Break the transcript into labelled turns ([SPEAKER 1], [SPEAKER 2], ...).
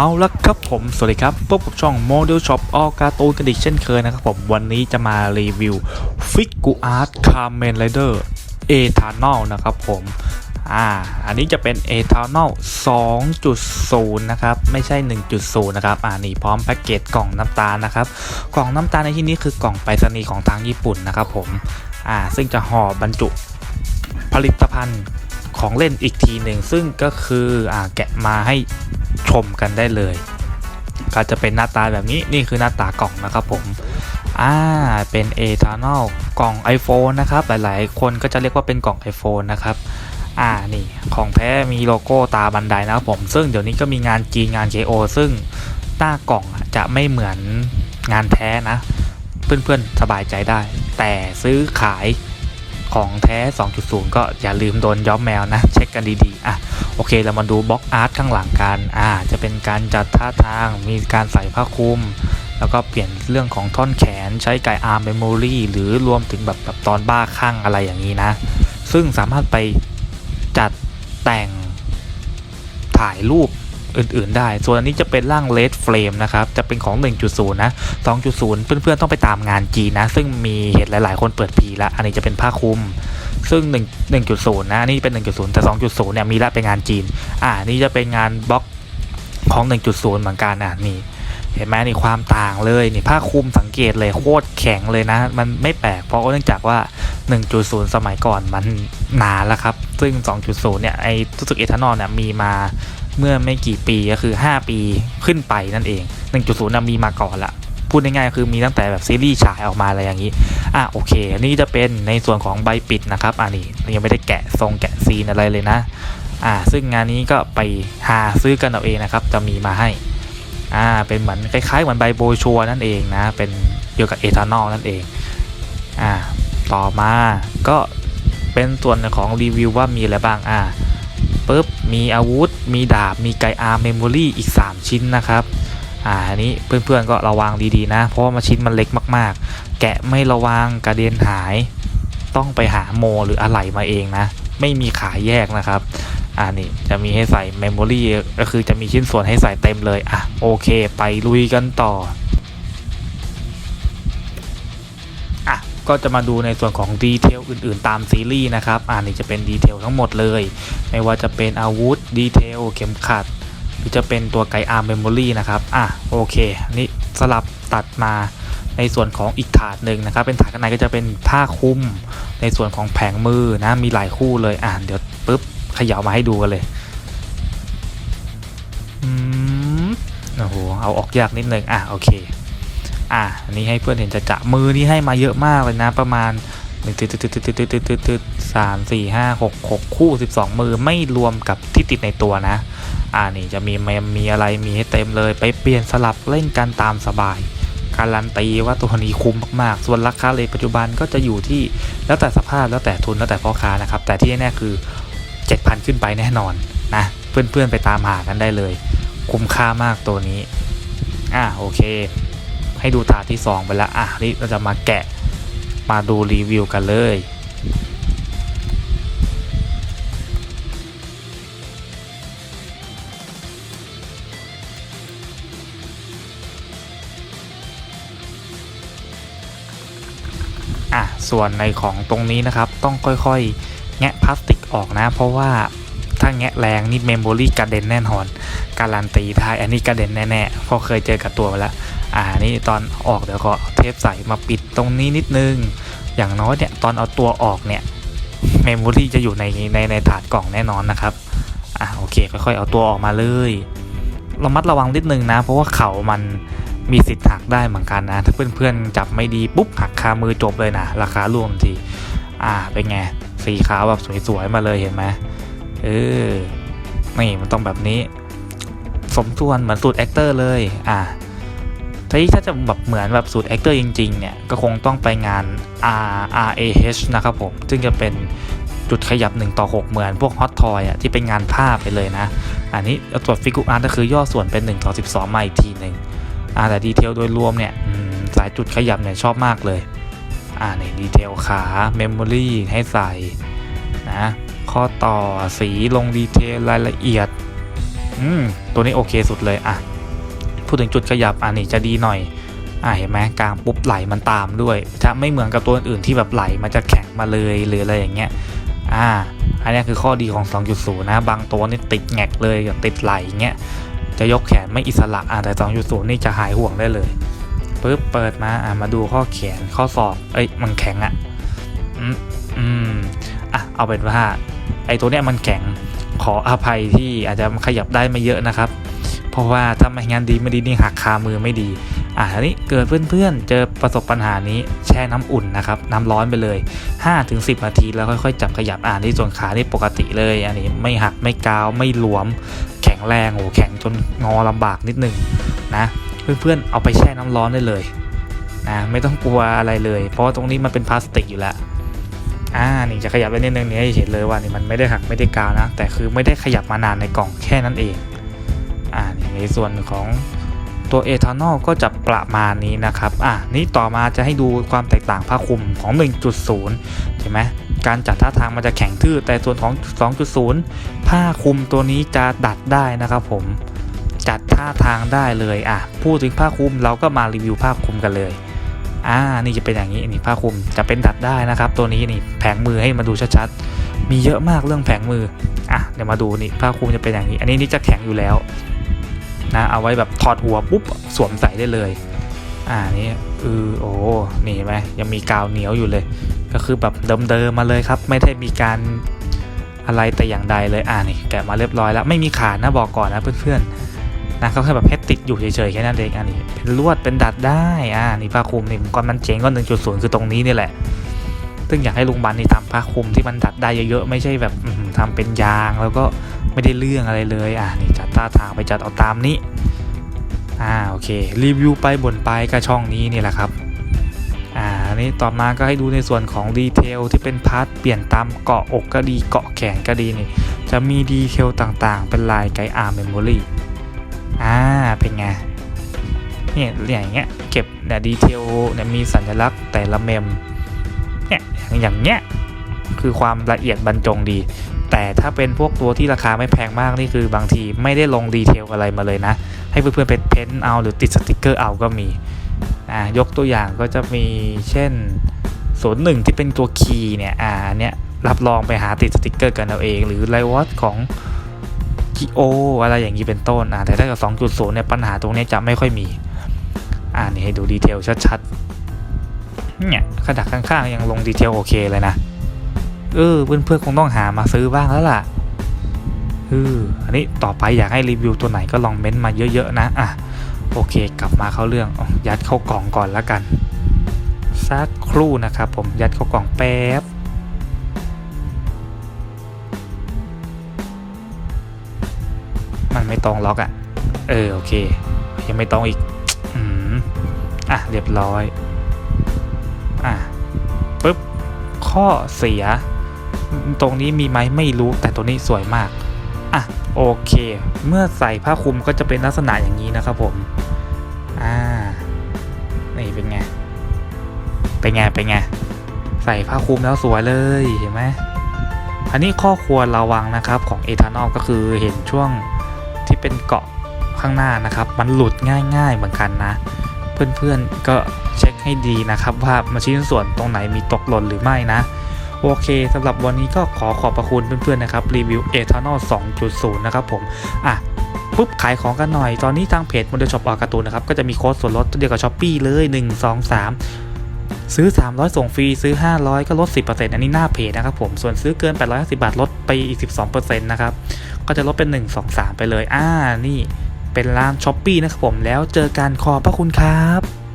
[SPEAKER 1] เอาละครับผมสวัสดีครับพบกับช่อง Model Shop ออกการ์ตูนกันอีกเช่นเคยนะครับผมวันนี้จะมารีวิวฟิกกูอาร์ตคาร์เมนไรเดอร์เอทานอลนะครับผมอ่าอันนี้จะเป็นเอทานอล2.0 นะครับ ไม่ใช่ 1.0 นะครับอ่านี่พร้อมแพ็กเกจกล่องน้ำตาลนะครับ กล่องน้ำตาลในที่นี้คือกล่องไปรษณีย์ของทางญี่ปุ่นนะครับผมอ่าซึ่งจะห่อบรรจุผลิตภัณฑ์ ของเล่นอีกทีหนึ่งซึ่งก็คืออแกะมาให้ชมกันได้เลย ก็จะเป็นหน้าตาแบบนี้นี่คือหน้าตากล่องนะครับผมอ่าเป็น e t e r n a l กล่อง iPhone นะครับ หลายๆ คนก็จะเรียกว่าเป็นกล่อง iPhone นะครับอ่านี่ของแท้มีโลโก้ตาบันไดนะครับผม ซึ่งเดี๋ยวนี้ก็มีงาน G งาน KO ซึ่งหน้ากล่องจะไม่เหมือนงานแท้นะ เพื่อนๆ สบายใจได้ แต่ซื้อขาย ของแท้ 2.0 ก็อย่าลืมโดนย้อมแมวนะ เช็คกันดีๆ อะ โอเค เรามาดูบล็อกอาร์ตข้างหลังกัน อ่า จะเป็นการจัดท่าทาง มีการใส่ผ้าคลุม แล้วก็เปลี่ยนเรื่องของท่อนแขน ใช้ไกอาร์มเมมโมรีหรือรวมถึงแบบแบบตอนบ้าคลั่งอะไรอย่างนี้นะ ซึ่งสามารถไปจัดแต่งถ่ายรูป อื่นๆ ได้ ส่วนอันนี้จะเป็นร่างเลดเฟรมนะครับ จะเป็นของ 1.0 นะ 2.0 เพื่อนๆ ต้องไปตามงานจีนะ ซึ่งมีเหตุหลายๆ คนเปิดพีแล้วอันนี้จะเป็นผ้าคลุม ซึ่ง 1 1.0 นะ อันนี่เป็น 1.0 แต่ 2.0 เนี่ย มีละเป็นงานจีน อ่า นี่จะเป็นงานบล็อกของ 1.0 เหมือนกัน อะ นี่ เห็นไหมนี่ความต่างเลย นี่ผ้าคลุมสังเกตเลยโคตรแข็งเลยนะ มันไม่แปลก เพราะเนื่องจากว่า 1.0 สมัยก่อนมันนานแล้วครับ ซึ่ง 2.0 เนี่ย ไอ้ทุสึกเอทานอลเนี่ย มีมา เมื่อไม่กี่ปีก็คือ 5 ปีขึ้นไปนั่นเอง 1.0นะมีมาก่อนละพูดง่ายๆคือมีตั้งแต่แบบซีรีส์ฉายออกมาอะไรอย่างนี้ อะโอเคนี่จะเป็นในส่วนของใบปิดนะครับอ่านี่ยังไม่ได้แกะทรงแกะซีนอะไรเลยนะ อ่า ซึ่งงานนี้ก็ไปหาซื้อกันเอาเองนะครับ จะมีมาให้ อ่า เป็นเหมือนคล้ายๆเหมือนใบโบชัวนั่นเองนะ เป็นเกี่ยวกับเอทานอลนั่นเอง อ่า ต่อมาก็เป็นส่วนของรีวิวว่ามีอะไรบ้าง อ่าปุ๊บ มีอาวุธ มีดาบ มีไกอาร์เมมโมรี่อีก 3 ชิ้นนะครับ อ่าอันนี้เพื่อนๆก็ระวังดีๆนะ เพราะว่ามาชิ้นมันเล็กมากๆ แกะไม่ระวังกระเด็นหาย ต้องไปหาโมหรืออะไหล่มาเองนะ ไม่มีขายแยกนะครับอ่านี่จะมีให้ใส่เมมโมรี่ก็คือจะมีชิ้นส่วนให้ใส่เต็มเลย อะโอเค ไปลุยกันต่อ ก็จะมาดูในส่วนของดีเทลอื่นๆ ตามซีรีส์นะครับอ่านี่จะเป็นดีเทลทั้งหมดเลย ไม่ว่าจะเป็นอาวุธดีเทลเข็มขัด หรือจะเป็นตัวไกอาร์เมมโมรีนะครับอะโอเคนี่สลับตัดมาในส่วนของอีกถาดหนึ่งนะครับ เป็นถาดข้างในก็จะเป็นผ้าคลุม ในส่วนของแผงมือนะมีหลายคู่เลยอ่านเดี๋ยวปุ๊บเขย่ามาให้ดูกันเลยอืมโอ้โหเอาออกยากนิดนึงอะโอเค อะอันนี้ให้เพื่อนเห็นจะจะมือนี่ให้มาเยอะมากเลยนะประมาณหนึ่งตึ๊ดตึ๊ดตึ๊ดตึ๊ดตึ๊ดตึ๊ดตึ๊ดตึ๊ดสามสี่ห้าหกหกคู่สิบสองมือไม่รวมกับที่ติดในตัวนะ อ่านี่จะมีมมมีอะไรมีให้เต็มเลย ไปเปลี่ยนสลับเล่นกันตามสบาย การันตีว่าตัวนี้คุ้มมากๆ ส่วนราคาเลยปัจจุบันก็จะอยู่ที่แล้วแต่สภาพแล้วแต่ทุนแล้วแต่พ่อค้านะครับ แต่ที่แน่คือ 7,000 ขึ้นไปแน่นอนนะเพื่อนๆไปตามหากันได้เลย คุ้มค่ามากตัวนี้ อ่าโอเค ให้ดูถาดที่ 2 ไปแล้วอะนี่เราจะมาแกะมาดูรีวิวกันเลยอะส่วนในของตรงนี้นะครับต้องค่อยๆ แงะพลาสติกออกนะ เพราะว่าถ้าแงะแรงนี่เมมโมรี่กระเด็นแน่นอน การันตีได้อันนี้กระเด็นแน่ๆเพราะเคยเจอกับตัวมาแล้ว อ่านี่ตอนออกเดี๋ยวก็เทปใส่มาปิดตรงนี้นิดนึง อย่างน้อยเนี่ยตอนเอาตัวออกเนี่ยเมมโมรี่จะอยู่ในในในถาดกล่องแน่นอนนะครับอะโอเคค่อยๆเอาตัวออกมาเลยระมัดระวังนิดนึงนะ เพราะว่าเขามันมีสิทธิ์หักได้เหมือนกันนะ ถ้าเพื่อนๆจับไม่ดีปุ๊บหักคามือจบเลยนะ ราคารวมทีอ่าเป็นไงสีขาวแบบสวยๆมาเลยเห็นไหมเออนี่มันต้องแบบนี้ สมส่วนเหมือนสูตรแอคเตอร์เลยอ่า ที่ถ้าจะแบบเหมือนแบบสูตรแอคเตอร์จริงๆเนี่ยก็คงต้องไปงาน R R A H นะครับผม ซึ่งจะเป็นจุดขยับ 1 ต่อ 6 เหมือนพวกฮอตทอยอะที่เป็นงานภาพไปเลยนะ อันนี้ตัวจฟิกูอาร์ตก็คือย่อส่วนเป็น 1 ต่อ 12 มาอีกทีหนึ่งอ่าแต่ดีเทลโดยรวมเนี่ยสายจุดขยับเนี่ยชอบมากเลย อ่าในดีเทลขาเมมโมรีให้ใส่นะข้อต่อสีลงดีเทลรายละเอียด อืม ตัวนี้โอเคสุดเลยอะ พูดถึงจุดขยับอันนี้จะดีหน่อยอะเห็นไหมกลางปุ๊บไหลมันตามด้วยจะไม่เหมือนกับตัวอื่นที่แบบไหลมันจะแข็งมาเลยหรืออะไรอย่างเงี้ยอ่าอันนี้คือข้อดีของ 2.0 นะ บางตัวนี่ติดแงกเลยกับติดไหลอย่างเงี้ยจะยกแขนไม่อิสระอะแต่ 2.0 นี่จะหายห่วงได้เลยปึ๊บเปิดมาอะมาดูข้อแขนข้อศอกเอ้ยมันแข็งอะอืมอืมอะเอาเป็นว่าไอ้ตัวเนี้ยมันแข็งขออภัยที่อาจจะขยับได้ไม่เยอะนะครับ ราะว่าถ้าไม่งั้นดีไม่ดีนี่หักคามือไม่ดี อะทีนี้เกิดเพื่อนๆ เจอประสบปัญหานี้แช่น้ำอุ่นนะครับน้ำร้อนไปเลย 5-10 นาทีแล้วค่อยๆ จับขยับอ่านที่ส่วนขานี่ปกติเลย อันนี้ไม่หักไม่กาวไม่หลวม แข็งแรงโอ้แข็งจนงอลำบากนิดนึงนะเพื่อนๆเอาไปแช่น้ำร้อนได้เลยนะไม่ต้องกลัวอะไรเลย เพราะว่าตรงนี้มันเป็นพลาสติกอยู่แล้วอ่านี่จะขยับไปนิดนึงเนี่ยเห็นเลยว่านี่มันไม่ได้หักไม่ได้กาวนะ แต่คือไม่ได้ขยับมานานในกล่องแค่นั้นเอง อ่าในส่วนของตัวเอทานอลก็จะประมาณนี้นะครับ อ่านี่ต่อมาจะให้ดูความแตกต่างผ้าคลุมของ 1.0เห็นไหม การจัดท่าทางมันจะแข็งทื่อ แต่ส่วนของ 2.0 ผ้าคลุมตัวนี้จะดัดได้นะครับผม จัดท่าทางได้เลย อะ พูดถึงผ้าคลุมเราก็มารีวิวผ้าคลุมกันเลย อ่า นี่จะเป็นอย่างนี้ นี่ผ้าคลุมจะเป็นดัดได้นะครับ ตัวนี้นี่แผงมือให้มาดูชัดๆ มีเยอะมากเรื่องแผงมือ อะ เดี๋ยวมาดูนี่ผ้าคลุมจะเป็นอย่างนี้ อันนี้นี่จะแข็งอยู่แล้ว นะเอาไว้แบบถอดหัวปุ๊บสวมใส่ได้เลย อ่านี่เออโอ้นี่ไหมยังมีกาวเหนียวอยู่เลย ก็คือแบบเดิมๆมาเลยครับ ไม่ได้มีการอะไรแต่อย่างใดเลยอ่านี่แกะมาเรียบร้อยแล้วไม่มีขาดนะบอกก่อนนะเพื่อนๆนะเขาแค่แบบให้ติดอยู่เฉยๆแค่นั้นเองอันนี้เป็นลวดเป็นดัดได้อ่านี่ผ้าคลุมนี่ก่อนมันเจ๋งก็1.0คือตรงนี้นี่แหละซึ่งอยากให้ลุงบันนี่ทำผ้าคลุมที่มันดัดได้เยอะๆไม่ใช่แบบอื้อหือทำเป็นยางแล้วก็ไม่ได้เรื่องอะไรเลยอ่านี่ ท่าทางไปจัดเอาตามนี้อ่าโอเครีวิวไปบ่นไปก็ช่องนี้นี่แหละครับอ่าอันนี้ต่อมาก็ให้ดูในส่วนของดีเทลที่เป็นพาร์ทเปลี่ยนตามเกาะอกก็ดีเกาะแขนก็ดีนี่จะมีดีเทลต่างๆ เป็นลายไกด์อาร์เมมโมรีอ่าเป็นไงเนี่ยอย่างเงี้ยเก็บเนี่ยดีเทลเนี่ยมีสัญลักษณ์แต่ละเมมเนี่ยอย่างเงี้ยคือความละเอียดบรรจงดี แต่ถ้าเป็นพวกตัวที่ราคาไม่แพงมากนี่คือบางทีไม่ได้ลงดีเทลอะไรมาเลยนะ ให้เพื่อนๆไปเพ้นท์เอาหรือติดสติกเกอร์เอาก็มีอ่ายกตัวอย่างก็จะมีเช่นศูนย์หนึ่งที่เป็นตัวคีย์เนี่ยอ่าอันเนี้ยรับรองไปหาติดสติกเกอร์กันเอาเอง หรือไลวอตของกิโออะไรอย่างนี้เป็นต้นอ่าแต่ถ้ากับ2.0เนี่ยปัญหาตรงนี้จะไม่ค่อยมี อ่านี่ให้ดูดีเทลชัดๆเนี่ยขนาดข้างๆ ยังลงดีเทลโอเคเลยนะ เออเพื่อนๆคงต้องหามาซื้อบ้างแล้วล่ะเอออันนี้ต่อไปอยากให้รีวิวตัวไหนก็ลองเม้นต์มาเยอะๆนะอะโอเค กลับมาเข้าเรื่องอยัดเข้ากล่องก่อนแล้วกันสักครู่นะครับผมยัดเข้ากล่องแป๊บมันไม่ตรงล็อกอะ่ะ เออ โอเค ยังไม่ตรงอีก อืมอะ เรียบร้อย อะปุ๊บ ข้อเสีย ตรงนี้มีไหมไม่รู้แต่ตัวนี้สวยมาก อะโอเค เมื่อใส่ผ้าคลุมก็จะเป็นลักษณะอย่างนี้นะครับผม อ่า นี่เป็นไง เป็นไง เป็นไง ใส่ผ้าคลุมแล้วสวยเลยเห็นไหมอันนี้ข้อควรระวังนะครับของเอทานอลก็คือเห็นช่วงที่เป็นเกาะข้างหน้านะครับ มันหลุดง่าย ๆ เหมือนกันนะ เพื่อนๆก็เช็คให้ดีนะครับ ว่ามาชิ้นส่วนตรงไหนมีตกหล่นหรือไม่นะ โอเคสำหรับวันนี้ก็ขอขอบพระคุณเพื่อนๆนะครับรีวิวเอทานอล2.0 นะครับผมอะปุ๊บขายของกันหน่อย ตอนนี้ทางเพจ Model Shop ออกการ์ตูนนะครับ ก็จะมีโค้ดส่วนลดเดียวกับ s h อ p e e เลย 1 2 3 ซื้อ 300 ส่งฟรี ซื้อ 500 ก็ลด 10%อันนี้หน้าเพจนะครับผม ส่วนซื้อเกิน 850 บาท ลดไปอีก 12%นะครับ ก็จะลดเป็น 1 2 3 ไปเลย อ่า นี่เป็นร้าน s h อ p e e นะครับผม แล้วเจอกันขอบพระคุณครับ